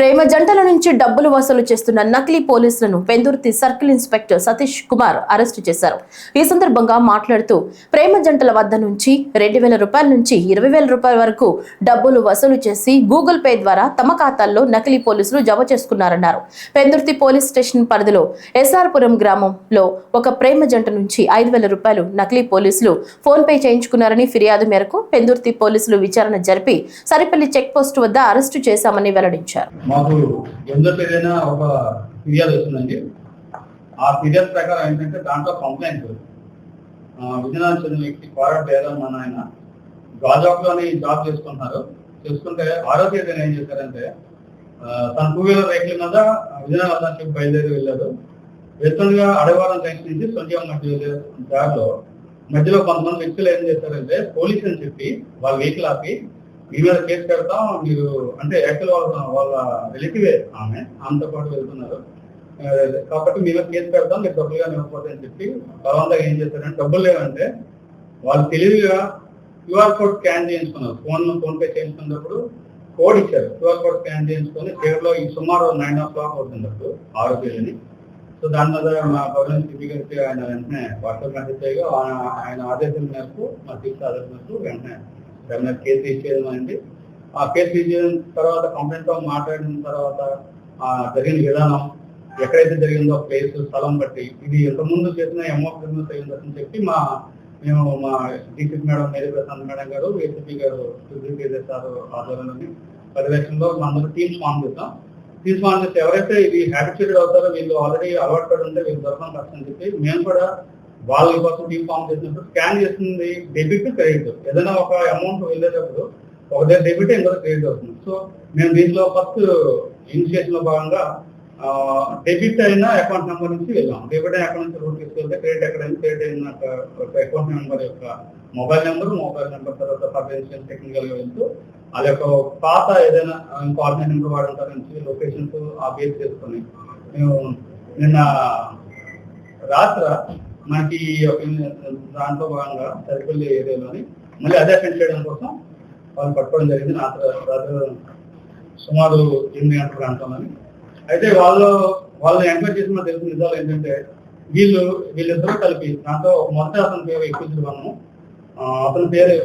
ప్రేమ జంటల నుంచి డబ్బులు వసూలు చేస్తున్న నకిలీ పోలీసులను Pendurthi circle inspector Satish Kumar arrest చేశారు. ఈ సందర్భంగా మాట్లాడుతూ ప్రేమ జంటల వద్ద నుంచి రెండు వేల రూపాయల నుంచి ఇరవై వేల రూపాయల వరకు డబ్బులు వసూలు చేసి గూగుల్ పే ద్వారా తమ ఖాతాల్లో నకిలీ పోలీసులు జమ చేసుకున్నారన్నారు. పెందుర్తి పోలీస్ స్టేషన్ పరిధిలో ఎస్ఆర్పురం గ్రామంలో ఒక ప్రేమ జంట నుంచి ఐదు వేల రూపాయలు నకిలీ పోలీసులు ఫోన్ పే చేయించుకున్నారని ఫిర్యాదు మేరకు పెందుర్తి పోలీసులు విచారణ జరిపి సరిపల్లి చెక్ పోస్ట్ వద్ద అరెస్టు చేశామని వెల్లడించారు. మాకు ఎందుకు ఏదైనా ఒక ఫిర్యాదు వస్తుందండి? ఆ ఫిర్యాదు ప్రకారం ఏంటంటే దాంట్లో కంప్లైంట్ విజయనగరం చెందిన వ్యక్తి కోరట్ లేదా మన ఆయన గాజాబ్లోని జాబ్ చేసుకుంటున్నారు. చేసుకుంటే ఆరోగ్య తేదీన ఏం చేశారంటే తన టూ వీలర్ వెహికల్ మీద విజయనగరం వద్దానికి బయలుదేరి వెళ్ళారు వెళ్తుండగా అడవారం జంక్షన్ నుంచి సొంతం మధ్య దారిలో మధ్యలో కొంతమంది వ్యక్తులు ఏం చేశారంటే పోలీస్ అని చెప్పి వాళ్ళ వెహికల్ ఆపి మీద కేసు పెడతాం మీరు అంటే యాక్చువల్ వాళ్ళ వాళ్ళ రిలేటివే ఆమె ఆమెతో పాటు వెళ్తున్నారు. కాబట్టి మీ మీద కేసు పెడతాం మీరు డబ్బులుగా ఇవ్వకపోతే అని చెప్పి తర్వాత ఏం చేశారంటే డబ్బులు లేవంటే వాళ్ళు తెలివిగా క్యూఆర్ కోడ్ స్కాన్ చేయించుకున్నారు. ఫోన్ ఫోన్ పే చేయించుకున్నప్పుడు కోడ్ ఇచ్చారు. క్యూఆర్ కోడ్ స్కాన్ చేయించుకొని చీరలో ఈ సుమారు నైన్ ఓ క్లాక్ అవుతుంది అప్పుడు ఆరు పేరుని సో దాని మీద మా పౌరులను సిపి గారికి ఆయన వెంటనే వాట్సాప్ మెసేజ్ చేయగా ఆయన- ఆదేశం మేరకు మా చీఫ్ ఆదేశం మేరకు వెంటనే దాని కేసు ఇచ్చేయడం అయింది ఆ కేసు ఇచ్చేసిన తర్వాత కంప్లైంట్తో మాట్లాడిన తర్వాత జరిగిన విధానం ఎక్కడైతే జరిగిందో ప్లేస్ స్థలం బట్టి ఇది ఇంతకుముందు చేసిన ఎంఓ బిజినెస్ అయ్యిందని చెప్పి మా మేము మా DCP madam Mary Prashant madam గారు ఏసీపీ గారు సుధీర్ సార్ ఆధ్వర్యంలోని పర్యవేక్షణలో మనందరూ టీమ్స్ ఫామ్ చేస్తాం టీమ్స్ ఫామ్ చేస్తే ఎవరైతే ఇది హ్యాబిచుయేటెడ్ అవుతారో వీళ్ళు ఆల్రెడీ అలవాటు పడి ఉంటే వీళ్ళు దొరకడం కష్టం అని చెప్పి మేము కూడా వాళ్ళ కోసం ఇన్ఫార్మ్ ఫామ్ చేసినప్పుడు స్కాన్ చేస్తుంది డెబిట్ క్రెడిట్ ఏదైనా ఒక అమౌంట్ వెళ్ళేటప్పుడు ఒక దగ్గర డెబిట్ ఇంకొక క్రెడిట్ అవుతుంది. సో మేము దీంట్లో ఫస్ట్ ఇనిషియేషన్లో భాగంగా డెబిట్ అయిన అకౌంట్ నెంబర్ నుంచి వెళ్ళాం. డెబిట్ అయిన అకౌంట్ నుంచి రూట్ తీసుకెళ్తే క్రెడిట్ ఎక్కడైనా క్రెడిట్ అయిన అకౌంట్ నెంబర్ యొక్క మొబైల్ నెంబర్ మొబైల్ నెంబర్ తర్వాత ఫైనాన్షియల్ టెక్నికల్గా వెళ్తూ అది యొక్క పాత ఏదైనా ఇంకో నెంబర్ వాడుతారు నుంచి లొకేషన్స్ ఆ బేస్ చేసుకొని మేము నిన్న రాత్ర మనకి ఒక దాంట్లో భాగంగా సరిపల్లి ఏరియాలోని మళ్ళీ అదే అటెండ్ చేయడం కోసం వాళ్ళు పట్టుకోవడం జరిగింది. రాత్రి సుమారు ఎనిమిది గంటల ప్రాంతంలోని అయితే వాళ్ళు వాళ్ళు ఎంక్వైరీ చేసిన తెలిసిన నిజాలు ఏంటంటే వీళ్ళు వీళ్ళిద్దరూ కలిపి దాంతో ఒక మొదటి అతని పేరు ఎక్కించుకున్నాము అతని పేరు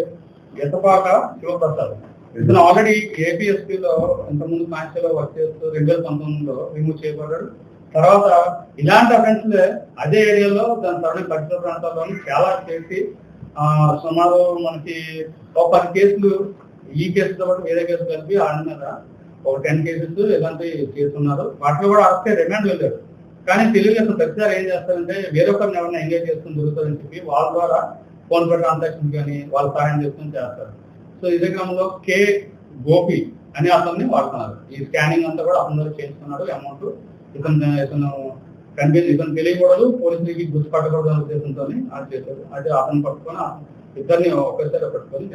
ఎత్తపాక శివప్రసాద్. ఇతను ఆల్రెడీ ఏపీఎస్పీలో ఇంతకుముందు కాన్స్టేబుల్ వర్క్ చేస్తూ రెండు వేల పంతొమ్మిదిలో రిమూవ్ చేయబడ్డాడు. తర్వాత ఇలాంటి అఫెన్స్ అదే ఏరియాలో దాని తర్వాత పరిసర ప్రాంతాల్లోని చాలా చేసి ఆ, సుమారు మనకి ఒక పది కేసులు ఈ కేసుతో పాటు వేరే కేసులు కలిపి ఆయన మీద ఒక టెన్ కేసెస్ ఇలాంటివి చేస్తున్నారు. వాటిలో కూడా అరెస్ట్ రిమాండ్ వెళ్ళారు. కానీ తెలుగు ప్రతిసారి ఏం చేస్తారంటే వేరొకరిని ఎవరైనా ఎంగేజ్ చేసుకుని దొరుకుతుందని చెప్పి వాళ్ళ ద్వారా ఫోన్ పే ట్రాన్సాక్షన్ కానీ వాళ్ళ సహాయం చేసుకుని చేస్తారు. సో ఇదే క్రమంలో కే గోపి అనే అతన్ని వాడుతున్నారు. ఈ స్కానింగ్ అంతా కూడా అతను చేస్తున్నాడు అమౌంట్ ఇతను ఇతను కనిపించి ఇతను తెలియకూడదు పోలీసులకి గుర్తుపట్టకూడదు అనే ఉద్దేశంతో అది చేశారు. అది అతను పట్టుకొని ఇద్దరిని ఒకేసారి పట్టుకొని